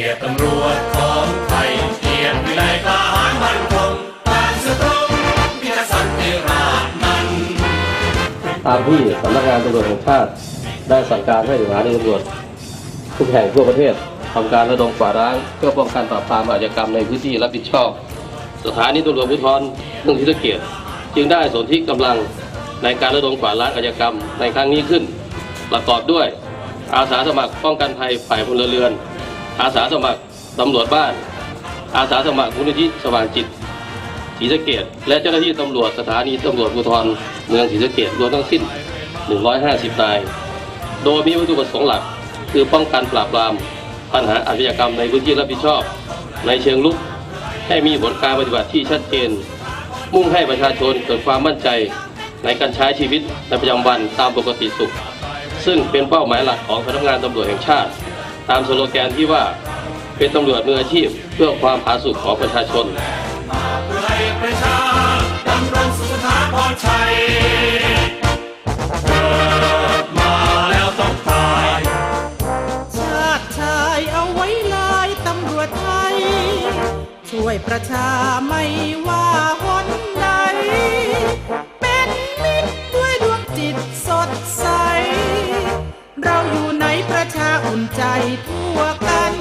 ียตำรวจของไทยเกียรติวิทหารมันคงบ้านสตรงมีกษัติราชนั้นตามที่สำนักงานตำรวจแห่งชาติได้สั่งการให้หน่วยงานตำรวจทุกแห่งทั่วประเทศทำการระดมฝ่าร้างเพื่อป้องกันปราบปรามอาชญากรรมในพื้นที่รับผิดชอบ สถานีตำรวจภูธรเมืองทิศเกียรติจึงได้สนธิกำลังในการระดมฝ่าร้างอาชญากรรมในครั้งนี้ขึ้น ประกอบด้วยอาสาสมัครป้องกันภัยฝ่ายพลเรือน อาสาสมัครตำรวจบ้าน อาสาสมัครมูลนิธิสว่างจิตศรีสะเกดและเจ้าหน้าที่ตำรวจสถานีตำรวจภูธรเมืองศรีสะเกดรวมทั้งสิ้น 150 นาย โดยมีวัตถุประสงค์หลัก คือป้องกันปราบปรามปัญหาอาชญากรรมในพื้นที่รับผิดชอบ ในเชิงลุกให้มีผลการปฏิบัติที่ชัดเจน มุ่งให้ประชาชนเกิดความมั่นใจในการใช้ชีวิตในประจำวันตามปกติสุข ซึ่งเป็นเป้าหมายหลักของสำนักงานตำรวจแห่งชาติ ตามสโลแกนที่ว่าเป็นตำรวจมืออาชีพเพื่อความผาสุกของประชาชนประชาไม่ว่าหนใด เป็นมิตรด้วยดวงจิตสดใส เราอยู่ ประชาอุ่นใจทั่วกัน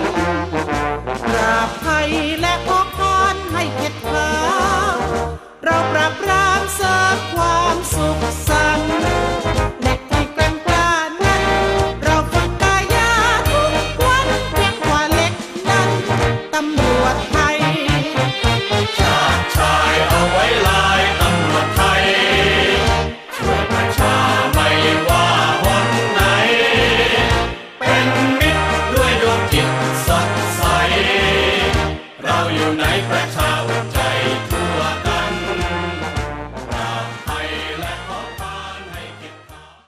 ปราบภัยและพกพรให้เข็ดขลาเราปราบรามเสริ night ragtime.